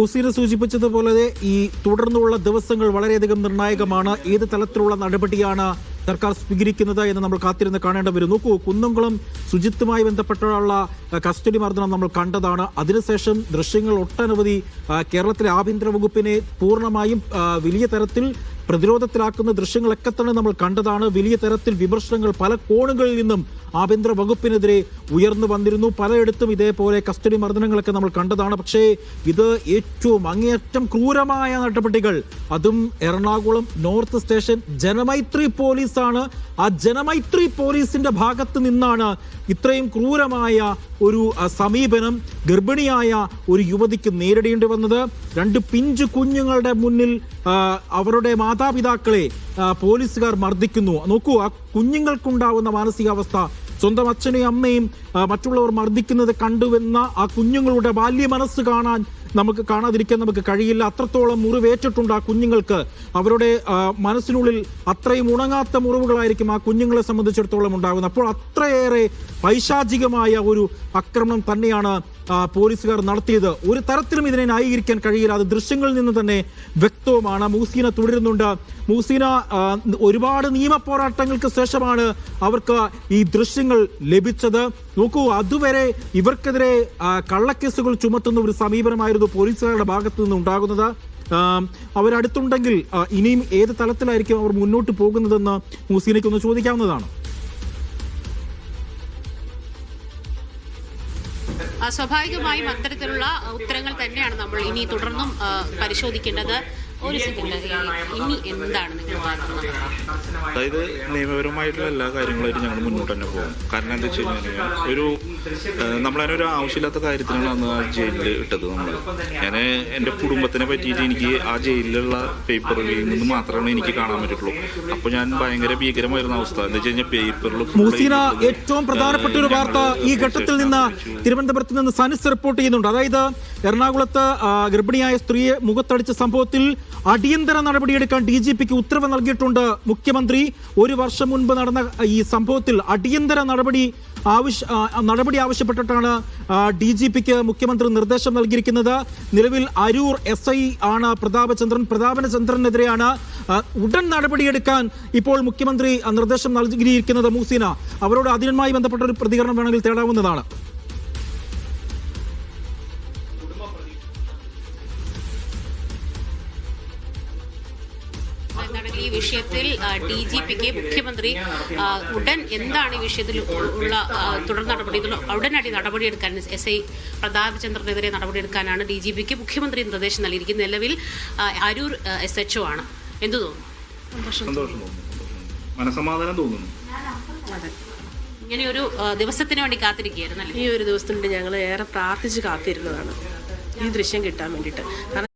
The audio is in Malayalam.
ഹുസീന സൂചിപ്പിച്ചതുപോലെ ഈ തുടർന്നുള്ള ദിവസങ്ങൾ വളരെയധികം നിർണായകമാണ്. ഏത് തലത്തിലുള്ള നടപടിയാണ് സർക്കാർ സ്വീകരിക്കുന്നത് എന്ന് നമ്മൾ കാത്തിരുന്ന് കാണേണ്ടി വരും നോക്കൂ കുന്നംകുളം ശുചിത്വമായി ബന്ധപ്പെട്ടുള്ള കസ്റ്റഡി മർദ്ദനം നമ്മൾ കണ്ടതാണ്. അതിനുശേഷം ദൃശ്യങ്ങൾ ഒട്ടനവധി കേരളത്തിലെ ആഭ്യന്തര വകുപ്പിനെ പൂർണമായും വലിയ തരത്തിൽ പ്രതിരോധത്തിലാക്കുന്ന ദൃശ്യങ്ങളൊക്കെ തന്നെ നമ്മൾ കണ്ടതാണ്. വലിയ തരത്തിൽ വിമർശനങ്ങൾ പല കോണുകളിൽ നിന്നും ആഭ്യന്തര വകുപ്പിനെതിരെ ഉയർന്നു വന്നിരുന്നു. പലയിടത്തും ഇതേപോലെ കസ്റ്റഡി മർദ്ദനങ്ങളൊക്കെ നമ്മൾ കണ്ടതാണ്. പക്ഷേ ഇത് ഏറ്റവും അങ്ങേയറ്റം ക്രൂരമായ നടപടികൾ. അതും എറണാകുളം നോർത്ത് സ്റ്റേഷൻ ജനമൈത്രി പോലീസാണ്. ആ ജനമൈത്രി പോലീസിന്റെ ഭാഗത്ത് നിന്നാണ് ഇത്രയും ക്രൂരമായ ഒരു സമീപനം ഗർഭിണിയായ ഒരു യുവതിക്ക് നേരിടേണ്ടി വന്നത്. രണ്ട് പിഞ്ചു കുഞ്ഞുങ്ങളുടെ മുന്നിൽ അവരുടെ മാതാപിതാക്കളെ പോലീസുകാർ മർദ്ദിക്കുന്നു. നോക്കൂ ആ കുഞ്ഞുങ്ങൾക്കുണ്ടാവുന്ന മാനസികാവസ്ഥ സ്വന്തം അച്ഛനെയും അമ്മയും മറ്റുള്ളവർ മർദ്ദിക്കുന്നത് കണ്ടുവെന്ന ആ കുഞ്ഞുങ്ങളുടെ ബാല്യ മനസ്സ് കാണാൻ നമുക്ക് കാണാതിരിക്കാൻ നമുക്ക് കഴിയില്ല. അത്രത്തോളം മുറിവേറ്റിട്ടുണ്ട് ആ കുഞ്ഞുങ്ങൾക്ക്. അവരുടെ മനസ്സിനുള്ളിൽ അത്രയും ഉണങ്ങാത്ത മുറിവുകളായിരിക്കും ആ കുഞ്ഞുങ്ങളെ സംബന്ധിച്ചിടത്തോളം ഉണ്ടാകുന്നത്. അപ്പോൾ അത്രയേറെ പൈശാചികമായ ഒരു ആക്രമണം തന്നെയാണ് പോലീസുകാർ നടത്തിയത്. ഒരു തരത്തിലും ഇതിനെ ന്യായീകരിക്കാൻ കഴിയില്ല. അത് ദൃശ്യങ്ങളിൽ നിന്ന് തന്നെ വ്യക്തവുമാണ്. മൂസീന തുടരുന്നുണ്ട്. മൂസീന ഒരുപാട് നിയമ പോരാട്ടങ്ങൾക്ക് ശേഷമാണ് അവർക്ക് ഈ ദൃശ്യങ്ങൾ ലഭിച്ചത്. നോക്കൂ അതുവരെ ഇവർക്കെതിരെ കള്ളക്കേസുകൾ ചുമത്തുന്ന ഒരു സമീപനമായിരുന്നു. പോലീസുകാരുടെ ഭാഗത്തു നിന്ന് ഉണ്ടാകുന്നത്. അവരടുത്തുണ്ടെങ്കിൽ ഇനിയും ഏത് തലത്തിലായിരിക്കും അവർ മുന്നോട്ട് പോകുന്നതെന്ന് മുസീനയ്ക്ക് ഒന്ന് ചോദിക്കാവുന്നതാണ് സ്വാഭാവികമായും അത്തരത്തിലുള്ള ഉത്തരങ്ങൾ തന്നെയാണ് നമ്മൾ ഇനി തുടർന്നും പരിശോധിക്കേണ്ടത്. ഒരു സെക്കൻഡ് ഇനി എന്താണ് നിങ്ങൾ അതായത് നിയമപരമായിട്ടുള്ള എല്ലാ കാര്യങ്ങളായിട്ട് ഞങ്ങൾ മുന്നോട്ട് തന്നെ പോകും കാരണം എന്താ വെച്ച് കഴിഞ്ഞാൽ ഒരു നമ്മളതിനെ ഒരു ആവശ്യമില്ലാത്ത കാര്യത്തിനാണ് അന്ന് ആ ജയിലിൽ ഇട്ടത് നമ്മൾ ഞാൻ എന്റെ കുടുംബത്തിനെ പറ്റിയിട്ട് എനിക്ക് ആ ജയിലിലുള്ള പേപ്പറിൽ നിന്ന് മാത്രമേ എനിക്ക് കാണാൻ പറ്റുള്ളൂ അപ്പോൾ ഞാൻ ഭയങ്കര ഭീകരമായിരുന്ന അവസ്ഥ. എന്താ വെച്ച് കഴിഞ്ഞാൽ പേപ്പറിൽ മൂസീന ഏറ്റവും പ്രധാനപ്പെട്ട ഒരു വാർത്ത ഈ ഘട്ടത്തിൽ നിന്ന് തിരുവനന്തപുരത്ത് നിന്ന് സനസ് റിപ്പോർട്ട് ചെയ്യുന്നുണ്ട്. അതായത് എറണാകുളത്ത് ഗർഭിണിയായ സ്ത്രീയെ മുഖത്തടിച്ച സംഭവത്തിൽ അടിയന്തര നടപടിയെടുക്കാൻ ഡി ജി പിക്ക് ഉത്തരവ് നൽകിയിട്ടുണ്ട്. മുഖ്യമന്ത്രി ഒരു വർഷം മുൻപ് നടന്ന ഈ സംഭവത്തിൽ അടിയന്തര നടപടി ആവശ്യ നടപടി ആവശ്യപ്പെട്ടിട്ടാണ് ഡി ജി പിക്ക് മുഖ്യമന്ത്രി നിർദ്ദേശം നൽകിയിരിക്കുന്നത്. നിലവിൽ അരൂർ എസ് ഐ ആണ് പ്രതാപചന്ദ്രൻ. പ്രതാപചന്ദ്രനെതിരെയാണ് ആ, ഉടൻ നടപടിയെടുക്കാൻ ഇപ്പോൾ മുഖ്യമന്ത്രി നിർദ്ദേശം നൽകിയിരിക്കുന്നത് മൂസീന. അവരോട് അതിനുമായി ബന്ധപ്പെട്ട ഒരു പ്രതികരണം വേണമെങ്കിൽ തേടാവുന്നതാണ്. എന്താണ് ഈ വിഷയത്തിൽ ഡി ജി പിക്ക് മുഖ്യമന്ത്രി ഉടൻ എന്താണ് ഈ വിഷയത്തിൽ ഉള്ള തുടർ നടപടികൾ ഉടനടി നടപടിയെടുക്കാൻ എസ് ഐ പ്രതാപചന്ദ്രനെതിരെ നടപടിയെടുക്കാനാണ് ഡി ജി പിക്ക് മുഖ്യമന്ത്രി നിർദ്ദേശം നൽകിയിരിക്കുന്നത്. നിലവിൽ അരൂർ എസ് എച്ച് ഒ ആണ്. എന്തു തോന്നുന്നു? സന്തോഷം. തോന്നുന്നു. മനസമാധാനം തോന്നുന്നു. ഇങ്ങനെ ഒരു ദിവസത്തിന് വേണ്ടി കാത്തിരിക്കുകയായിരുന്നു ഈ ഒരു ദിവസത്തിന് ഞങ്ങൾ ഏറെ പ്രാർത്ഥിച്ച് കാത്തിരുന്നതാണ്. ഈ ദൃശ്യം കിട്ടാൻ വേണ്ടിയിട്ട്.